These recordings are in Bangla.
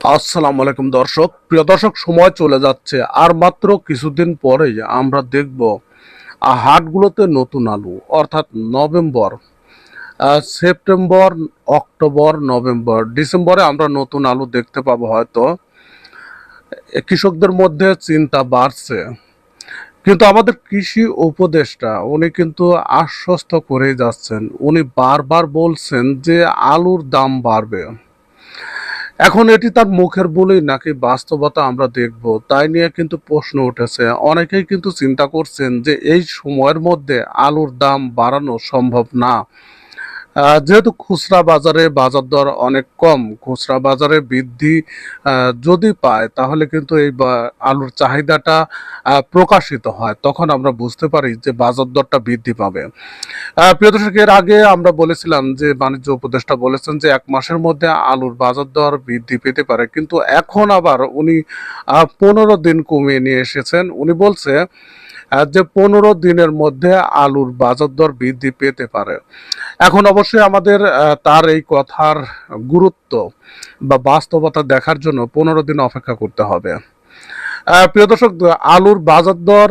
আসসালামু আলাইকুম দর্শক। প্রিয় দর্শক, সময় চলে যাচ্ছে। আর মাত্র কিছুদিন পরেই আমরা দেখব হাটগুলোতে নতুন আলু, অর্থাৎ নভেম্বর সেপ্টেম্বর, অক্টোবর, নভেম্বর, ডিসেম্বরে আমরা নতুন আলু দেখতে পাবো হয়তো। কৃষকদের মধ্যে চিন্তা বাড়ছে। কিন্তু আমাদের কৃষি উপদেষ্টা, উনি কিন্তু আশ্বস্ত করেই যাচ্ছেন। উনি বারবার বলছেন যে আলুর দাম বাড়বে। এখন এটি তার মুখের বলেই নাকি বাস্তবতা আমরা দেখব, তাই নিয়ে কিন্তু প্রশ্ন উঠেছে। অনেকেই কিন্তু চিন্তা করছেন যে এই সময়ের মধ্যে আলুর দাম বাড়ানো সম্ভব না। যেহেতু খুচরা বাজারে বাজার দর অনেক কম, খুচরা বাজারে বৃদ্ধি যদি পায়, তাহলে কিন্তু এই আলুর চাহিদাটা প্রকাশিত হয়। তখন আমরা বুঝতে পারি যে বাজার দরটা বৃদ্ধি পাবে। প্রিয় দর্শক, এর আগে আমরা বলেছিলাম যে, বাণিজ্য উপদেষ্টা বলেছেন যে, এক মাসের মধ্যে আলুর বাজার দর বৃদ্ধি পেতে পারে। কিন্তু এখন আবার উনি পনেরো দিন কমিয়ে নিয়ে এসেছেন। উনি বলছে যে পনেরো দিনের মধ্যে আলুর বাজার দর বৃদ্ধি পেতে পারে। এখন অবশ্যই আমাদের তার এই কথার গুরুত্ব বা বাস্তবতা দেখার জন্য পনেরো দিন অপেক্ষা করতে হবে। প্রিয় দর্শক, আলুর বাজার দর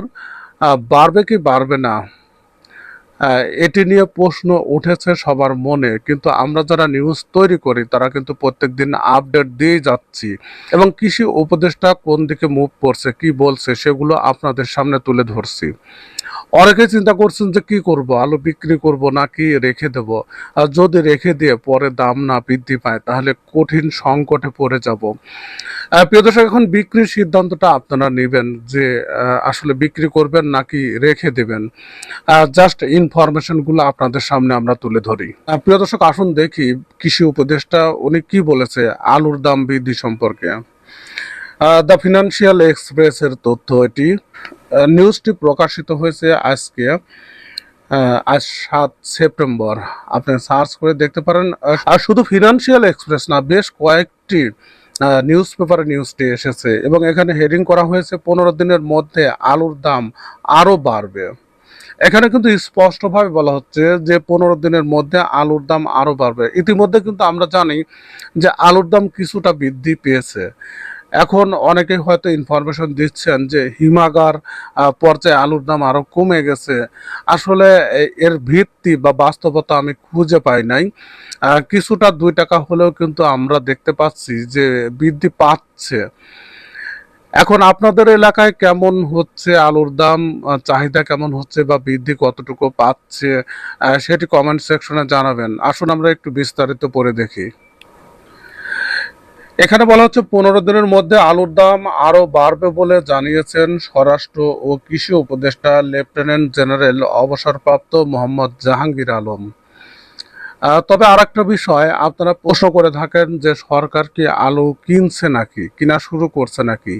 বাড়বে কি বাড়বে না? এটি নিয়ে প্রশ্ন উঠেছে সবার মনে, কিন্তু আমরা যারা নিউজ তৈরি করি, তারা কিন্তু প্রত্যেক দিন আপডেট দিয়ে যাচ্ছি। এবং কৃষি উপদেষ্টা কোন দিকে মুভ করছে, কি বলছে, সেগুলো আপনাদের সামনে তুলে ধরছি। অনেকে চিন্তা করছেন যে কি করব? আলু বিক্রি করব নাকি রেখে দেব? আর যদি রেখে দিয়ে পরে দাম না বৃদ্ধি পায়, তাহলে কঠিন সংকটে পড়ে যাব। প্রিয় দর্শক, এখন বিক্রির সিদ্ধান্তটা আপনারা নেবেন যে আসলে বিক্রি করবেন নাকি রেখে দেবেন। জাস্ট ইনফরমেশনগুলো আপনাদের সামনে আমরা তুলে ধরি। প্রিয় দর্শক, আসুন দেখি কৃষি উপদেষ্টা উনি কি বলেছে আলুর দাম বৃদ্ধি সম্পর্কে। দ্য ফিনান্সিয়াল এক্সপ্রেসের তথ্য এটি। নিউজটি প্রকাশিত হয়েছে আজকে আজ সাত সেপ্টেম্বর। আপনি সার্চ করে দেখতে পারেন। আর শুধু ফিনান্সিয়াল এক্সপ্রেস না, বেশ কয়েকটি নিউজ পেপারে নিউজটি এসেছে এবং এখানে হেডিং করা হয়েছে, পনেরো দিনের মধ্যে আলুর দাম আরও বাড়বে। এখানে কিন্তু স্পষ্টভাবে বলা হচ্ছে যে, পনেরো দিনের মধ্যে আলুর দাম আরও বাড়বে। ইতিমধ্যে কিন্তু আমরা জানি যে, আলুর দাম কিছুটা বৃদ্ধি পেয়েছে। এখন অনেকে হয়তো ইনফরমেশন দিচ্ছেন যে হিমাগার পর্যায়ে আলুর দাম আরও কমে গেছে। আসলে এর ভিত্তি বা বাস্তবতা আমি খুঁজে পাই নাই। কিছুটা দুই টাকা হলেও কিন্তু আমরা দেখতে পাচ্ছি যে বৃদ্ধি পাচ্ছে। এখন আপনাদের এলাকায় কেমন হচ্ছে আলুর দাম? চাহিদা কেমন হচ্ছে বা বৃদ্ধি কতটুকু পাচ্ছে? সেটি কমেন্ট সেকশনে জানাবেন। আসুন আমরা একটু বিস্তারিত পড়ে দেখি। এখানে বলা হচ্ছে পনেরো দিনের মধ্যে আলুর দাম আরও বাড়বে বলে জানিয়েছেন স্বরাষ্ট্র ও কৃষি উপদেষ্টা লেফটেন্যান্ট জেনারেল অবসরপ্রাপ্ত মোহাম্মদ জাহাঙ্গীর আলম। তবে আরেকটা বিষয়, আপনারা প্রশ্ন করে থাকেন যে সরকার কি আলু কিনছে নাকি, কিনা শুরু করছে নাকি?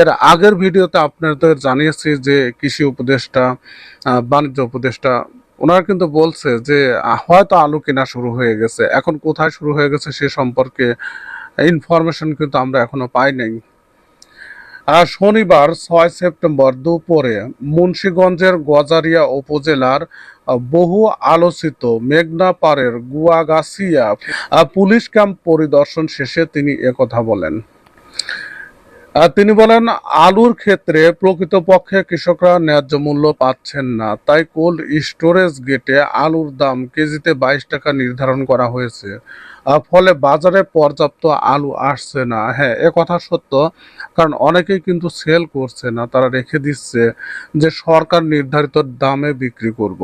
এর আগের ভিডিওতে আপনাদের জানিয়েছি যে কৃষি উপদেষ্টা বাণিজ্য উপদেষ্টা, ওনারা কিন্তু বলছে যে হয়তো আলু কেনা শুরু হয়ে গেছে। এখন কোথায় শুরু হয়ে গেছে সে সম্পর্কে ইনফরমেশন কিন্তু আমরা এখনও পাই নাই। আর শনিবার ছয় সেপ্টেম্বর দুপুরে মুন্সীগঞ্জের গজারিয়া উপজেলার বহু আলোচিত মেঘনা পাড়ের গুয়াগাছিয়া পুলিশ ক্যাম্প পরিদর্শন শেষে তিনি একথা বলেন। তিনি বলেন, আলুর ক্ষেত্রে প্রকৃতপক্ষে কৃষকরা ন্যায্য মূল্য পাচ্ছেন না। তাই কোল্ড স্টোরেজ গেটে আলুর দাম কেজিতে বাইশ টাকা নির্ধারণ করা হয়েছে। ফলে বাজারে পর্যাপ্ত আলু আসছে না। হ্যাঁ এ কথা সত্য, কারণ অনেকেই কিন্তু সেল করছে না। তারা রেখে দিচ্ছে যে সরকার নির্ধারিত দামে বিক্রি করব।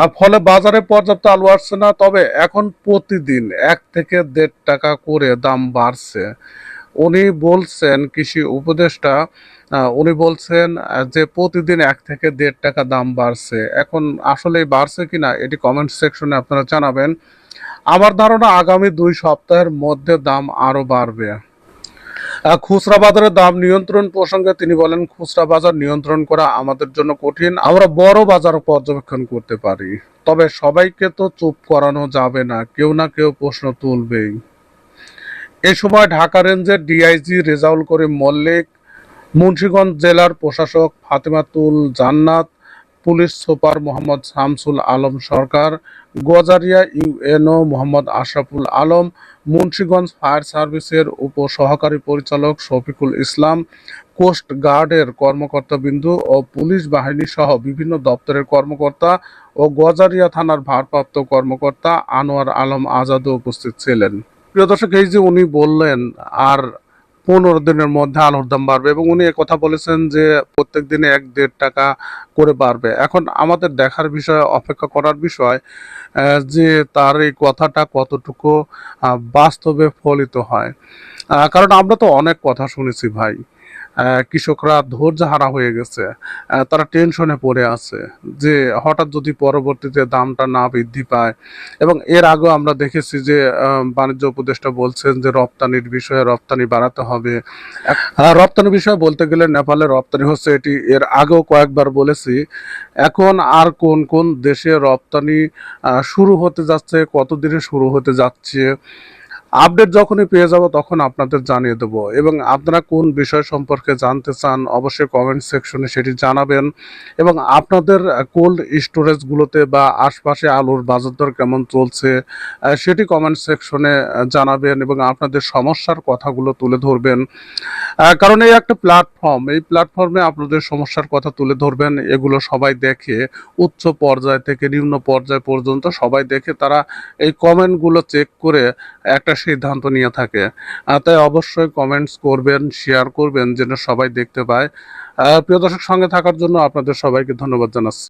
আর ফলে বাজারে পর্যাপ্ত আলু আসছে না, তবে এখন প্রতিদিন এক থেকে দেড় টাকা করে দাম বাড়ছে। উনি বলছেন, কৃষি উপদেষ্টা উনি বলছেন যে প্রতিদিন এক থেকে দেড় টাকা দাম বাড়ছে। এখন আসলে বাড়ছে কিনা, এটি কমেন্ট সেকশনে আপনারা জানাবেন। আমার ধারণা আগামী দুই সপ্তাহের মধ্যে দাম আরও বাড়বে। খুচরা বাজারের দাম নিয়ন্ত্রণ প্রসঙ্গে তিনি বলেন, খুচরা বাজার নিয়ন্ত্রণ করা আমাদের জন্য কঠিন, আমরা বড় বাজার পর্যবেক্ষণ করতে পারি। তবে সবাইকে তো চুপ করানো যাবে না, কেউ না কেউ প্রশ্ন তুলবেই। এ সময় ঢাকা রেঞ্জের ডিআইজি রেজাউল করিম মল্লিক, মুন্সীগঞ্জ জেলার প্রশাসক Fatematul Jannat, police super Mohammad Shamsul Alam Sarkar, Gazaria UNO Mohammad Ashraful Alam, Munshiganj fire সার্ভিসের উপ সহকারী পরিচালক শফিকুল ইসলাম, কোস্ট গার্ডের কর্মকর্তাবৃন্দ ও পুলিশ বাহিনী সহ বিভিন্ন দপ্তরের কর্মকর্তা ও গজারিয়া থানার ভারপ্রাপ্ত কর্মকর্তা আনোয়ার আলম আজাদও উপস্থিত ছিলেন। প্রিয় দর্শক, এই যে উনি বললেন, আর পনেরো দিনের মধ্যে আলুর দাম বাড়বে এবং উনি কথা বলেছেন যে প্রত্যেক দিনে এক দেড় টাকা করে বাড়বে। এখন আমাদের দেখার বিষয়, অপেক্ষা করার বিষয় যে তার এই কথাটা কতটুকু বাস্তবে ফলিত হয়। কারণ আমরা তো অনেক কথা শুনেছি ভাই। কৃষকরা ধৈর্য হারা হয়ে গেছে। তারা টেনশনে পড়ে আছে যে হঠাৎ যদি পরবর্তীতে দামটা না বৃদ্ধি পায় এবং এর আগেও আমরা দেখেছি যে বাণিজ্য উপদেষ্টা বলছেন যে রপ্তানির বিষয়ে রপ্তানি বাড়াতে হবে। রপ্তানি বিষয়ে বলতে গেলে নেপালে রপ্তানি হচ্ছে এটি এর আগেও কয়েকবার বলেছি। এখন আর কোন কোন দেশে রপ্তানি শুরু হতে যাচ্ছে, কতদিনে শুরু হতে যাচ্ছে আপডেট যখনই পেয়ে যাব, তখন আপনাদের জানিয়ে দেব। এবং আপনারা কোন বিষয় সম্পর্কে জানতে চান, অবশ্যই কমেন্ট সেকশনে সেটি জানাবেন। এবং আপনাদের কোল্ড স্টোরেজগুলোতে বা আশপাশে আলুর বাজার দর কেমন চলছে সেটি কমেন্ট সেকশনে জানাবেন এবং আপনাদের সমস্যার কথাগুলো তুলে ধরবেন। কারণ এই একটা প্ল্যাটফর্ম এই প্ল্যাটফর্মে আপনাদের সমস্যার কথা তুলে ধরবেন, এগুলো সবাই দেখে, উচ্চ পর্যায় থেকে নিম্ন পর্যায় পর্যন্ত সবাই দেখে তারা এই কমেন্টগুলো চেক করে একটা সিদ্ধান্ত নিয়ে থাকে। তাই অবশ্যই কমেন্টস করবেন শেয়ার করবেন, যেন সবাই দেখতে পায়। প্রিয় দর্শক, সঙ্গে থাকার জন্য আপনাদের সবাইকে ধন্যবাদ জানাচ্ছি।